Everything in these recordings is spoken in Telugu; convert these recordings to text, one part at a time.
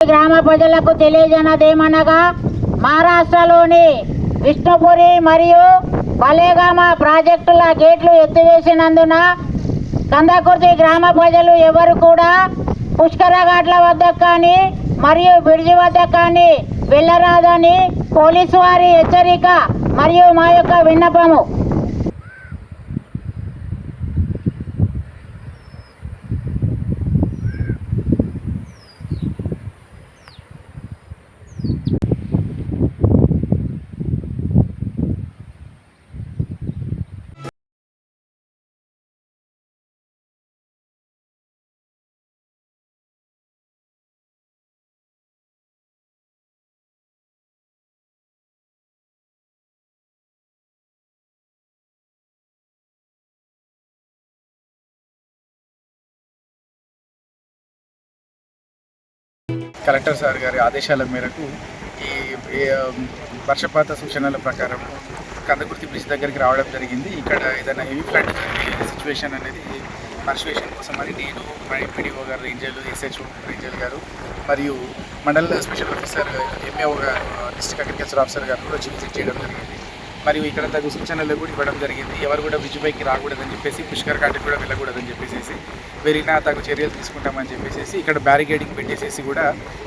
గ్రామ ప్రజలకు తెలియజేయనదేమనగా మహారాష్ట్రలోని విష్ణుపురి మరియు పలేగామ ప్రాజెక్టుల గేట్లు ఎత్తివేసినందున కందకుర్తి గ్రామ ప్రజలు ఎవరు కూడా పుష్కర ఘాట్ల వద్ద కానీ మరియు బ్రిడ్జి వద్ద కానీ వెళ్ళరాదని పోలీసు వారి హెచ్చరిక మరియు మా యొక్క విన్నపము. కలెక్టర్ సార్ గారి ఆదేశాల మేరకు ఈ వర్షపాత సూచనల ప్రకారం కందకుర్తి బ్రిడ్జ్ దగ్గరికి రావడం జరిగింది. ఇక్కడ ఏదైనా హెవీ ఫ్లడ్ సిచ్యువేషన్ అనేది పర్సువేషన్ కోసం అని నేను పిడిఓ గారు రేంజర్లు ఎస్హెచ్ఓ రేంజర్ గారు మరియు మండల స్పెషల్ ఆఫీసర్ ఎంఏఓ గారు డిస్ట్రిక్ట్ అగ్రికల్చర్ ఆఫీసర్ గారు కూడా వచ్చి విజిట్ చేయడం జరిగింది. మరియు ఇక్కడ తగు సూచనలు కూడా ఇవ్వడం జరిగింది. ఎవరు కూడా బ్రిడ్జ్ పైకి రాకూడదని చెప్పేసి పుష్కర్ ఘాట్కి కూడా వెళ్ళకూడదని చెప్పేసి వెళ్ళినా తగు చర్యలు తీసుకుంటామని చెప్పేసి ఇక్కడ బ్యారికేడింగ్ పెట్టేసేసి కూడా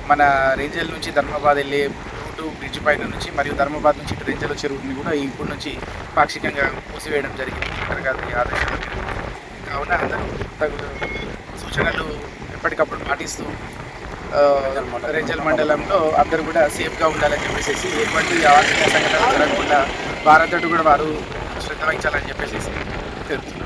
మన రేంజల్ నుంచి ధర్మాబాద్ వెళ్ళే రూటు బ్రిడ్జ్ పైన నుంచి మరియు ధర్మాబాద్ నుంచి ఇటు రేంజల్ వచ్చే రూట్ని కూడా ఇప్పటి నుంచి పాక్షికంగా మూసివేయడం జరిగింది. కలెక్టర్ గారి ఆదేశాల కావున అందరూ తగు సూచనలు ఎప్పటికప్పుడు పాటిస్తూ రేంజల్ మండలంలో అందరూ కూడా సేఫ్గా ఉండాలని చెప్పేసి ఎటువంటి ఆర్థిక సంఘటనలు జరగకుండా వారంతటి కూడా వారు శ్రద్ధ వహించాలని చెప్పేసి తెలుపుతున్నారు